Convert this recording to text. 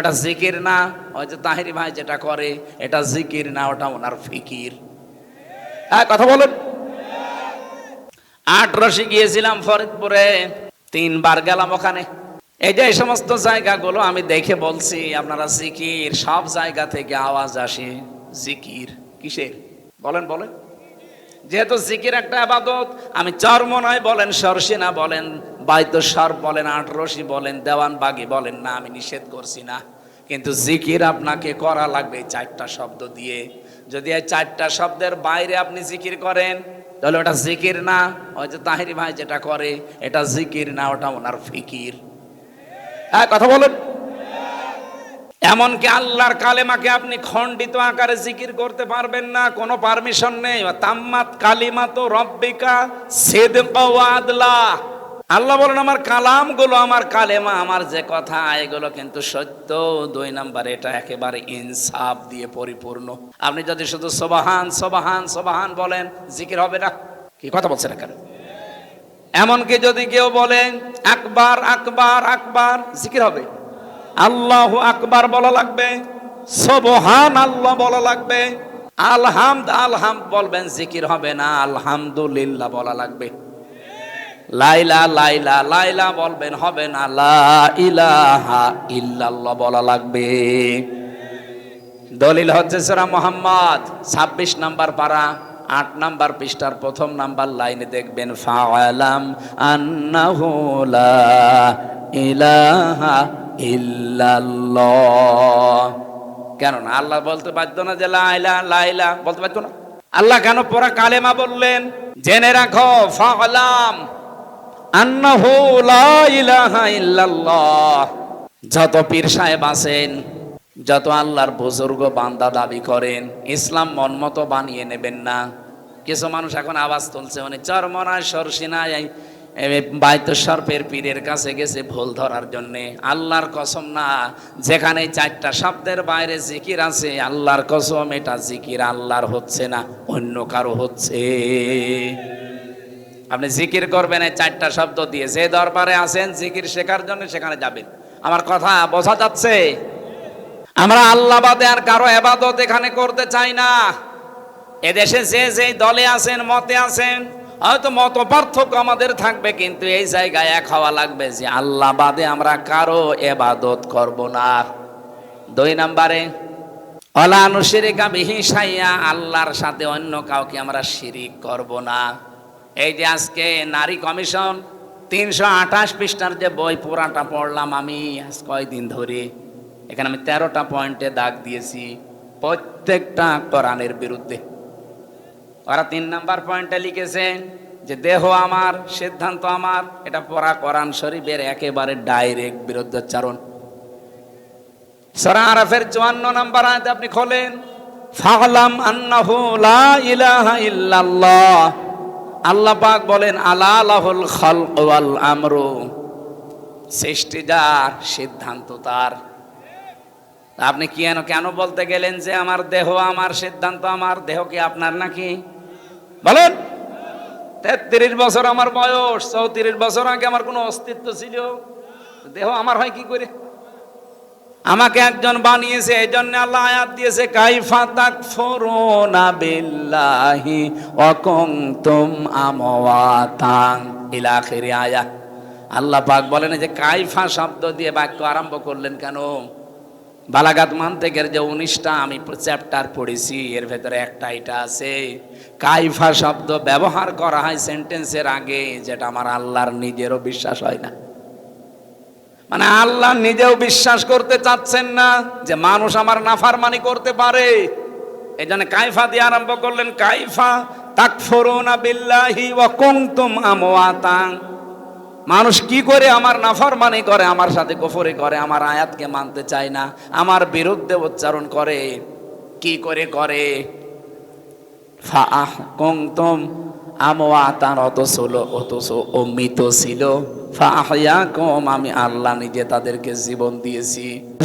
এটা জিকির না, ওই যে তাহিরি ভাই যেটা করে, এটা জিকির না, ওটা ওনার ফিকির। হ্যাঁ কথা বলুন। আট রশি গিয়েছিলাম ফরিদপুরে, তিনবার গেলাম ওখানে। এই যে এই সমস্ত জায়গাগুলো আমি দেখে বলছি, আপনারা জিকির, সব জায়গা থেকে আওয়াজ আসে। জিকির কিসের? বলেন বলেন। যেহেতু জিকির একটা আবাদত, আমি চরমনায় বলেন সরসিনা বলেন বাইতস্বর বলেন আটরসি বলেন, দেওয়ান বাগি বলেন, না, আমি নিষেধ করছি না। কিন্তু জিকির আপনাকে করা লাগবে চারটা শব্দ দিয়ে। যদি এই চারটা শব্দের বাইরে আপনি জিকির করেন, তাহলে ওটা জিকির না। ওই যে তাহিরি ভাই যেটা করে, এটা জিকির না, ওটা ওনার ফিকির। হ্যাঁ কথা বলুন। এমনকি আল্লাহর কালেমাকে আপনি খণ্ডিত আকারে জিকির করতে পারবেন না, কোনো পারমিশন নেই। তাম্মাত কালিমা তো রব্বিকা ওয়া আদলা। আল্লাহ বলেন, আমার কালামগুলো আমার কালেমা, আমার যে কথা, এগুলো কিন্তু সত্য। দুই নাম্বার, এটা একেবারে ইনসাফ দিয়ে পরিপূর্ণ। আপনি যদি শুধু সবাহান সবাহান সবাহান বলেন, জিকির হবে না? কি কথা বলছেন কেন এমনকি যদি কেউ বলেন, আকবার আকবার আকবার জিকির হবে। আল্লাহ আকবার বলা লাগবে, সবহান আল্লাহ বলা লাগবে। আলহামদ আলহামদ বলবেন, জিকির হবে না, আলহামদুলিল্লাহ বলা লাগবে। লাইলা লাইলা লাইলা বলবেন, হবে না। লা ইলাহা ইল্লাল্লাহ বলা লাগবে। দলিল হচ্ছে সেরা মোহাম্মদ, ছাব্বিশ নাম্বার পারা, আট নাম্বার পৃষ্ঠার প্রথম নাম্বার লাইনে দেখবেন ফাওয়ালাম আন্নাহু লা ইলাহা ইল্লাল্লাহ। কেন না আল্লাহ বলতে বাধ্য না যে লাইলা লাইলা, বলতে বাধ্য না। আল্লাহ কেন পরা কালেমা বললেন? জেনে রাখো ফাওয়ালাম আন্নাহু লা যত পীর সাহেব আছেন, যত আল্লাহর বুজুর্গ বান্দা দাবি করেন, ইসলাম মনমতো বানিয়ে নেবেন না। কিছু মানুষ এখন আওয়াজ তুলছে মানে চরমনায় সরসিনায় বাইত সর্পের পীরের কাছে গেছে ভুল ধরার জন্যে। আল্লাহর কসম না, যেখানে চারটা শব্দের বাইরে জিকির আছে, আল্লাহর কসম এটা জিকির আল্লাহর হচ্ছে না, অন্য কারও হচ্ছে। আপনি জিকির করবেন, এই চারটা শব্দ দিয়ে। যে দরবারে আছেন, জিকির শেখার জন্য সেখানে যাবেন। আমার কথা বোঝা যাচ্ছে? আমরা আল্লাহ বাদে আর কারও এবাদত এখানে করতে চাই না। এদেশে যে যে দলে আছেন, মতে আছেন, হয়তো মত পার্থক্য আমাদের থাকবে, কিন্তু এই জায়গায় এক হওয়া লাগবে যে আল্লাহ বাদে আমরা কারও এবাদত করব না। দুই নম্বরে নাম্বারে অলানুশিরিকা বিহিসাইয়া আল্লাহর সাথে অন্য কাউকে আমরা শিরিক করব না। এই যে আজকে নারী কমিশন তিনশো আঠাশ পৃষ্ঠার যে বই পুরাটা পড়লাম আমি আজ কয়দিন ধরে। এখানে আমি তেরোটা পয়েন্টে দাগ দিয়েছি প্রত্যেকটা কোরআনের বিরুদ্ধে। ওরা তিন নাম্বার পয়েন্টে লিখেছে যে, দেহ আমার, সিদ্ধান্ত আমার, এটা পড়া কোরআন শরীফের একেবারে ডাইরেক্ট বিরুদ্ধোচ্চারণ সরা আরাফের চুয়ান্ন নাম্বার আয়াতে আপনি খোলেন ফাহলাম আন্নাহু লা ইলাহা ইল্লাল্লাহ। আল্লাহ পাক বলেন, আলা লাহুল খালক ওয়াল আমরু। সৃষ্টি যার, সিদ্ধান্ত তার। আপনি কেন কেন বলতে গেলেন যে আমার দেহ, আমার সিদ্ধান্ত আমার? দেহ কি আপনার নাকি? বলেন। তেত্রিশ বছর আমার বয়স, চৌত্রিশ বছর আগে আমার কোনো অস্তিত্ব ছিল। দেহ আমার হয় কি করে? আমাকে একজন বানিয়েছে এই জন্য আল্লাহ আয়াত দিয়েছে, কাইফা তাকফুরুনা বিল্লাহি ওয়া কুনতুম আমওয়াতান ইলা আখিরি আয়া। আল্লাহ পাক বলেন যে কাইফা শব্দ দিয়ে বাক্য আরম্ভ করলেন কেন? বালাগাত মান্তেকের যে উনিশটা আমি চ্যাপ্টার পড়েছি, এর ভেতরে একটা এটা আছে, কাইফা শব্দ ব্যবহার করা হয় সেন্টেন্সের আগে, যেটা আমার আল্লাহর নিজেরও বিশ্বাস হয় না। মানে আল্লাহ নিজেও বিশ্বাস করতে চাচ্ছেন না যে মানুষ আমার নাফারমানি করতে পারে। এই জন্য কাইফা দিয়ে আরম্ভ করলেন, কাইফা তাকফুরুনা বিল্লাহি ওয়া কুনতুম আমওয়াতান মানুষ কি করে আমার নাফরমানি করে, আমার সাথে গোফরে করে, আমার আয়াতকে মানতে চায় না, আমার বিরুদ্ধে উচ্চারণ করে, কি করে করে? ফাহ কুনতুম আমওয়াতান অথচ অথচ অমৃত ছিল আমি আল্লাহ নিজে তাদেরকে জীবন দিয়েছি।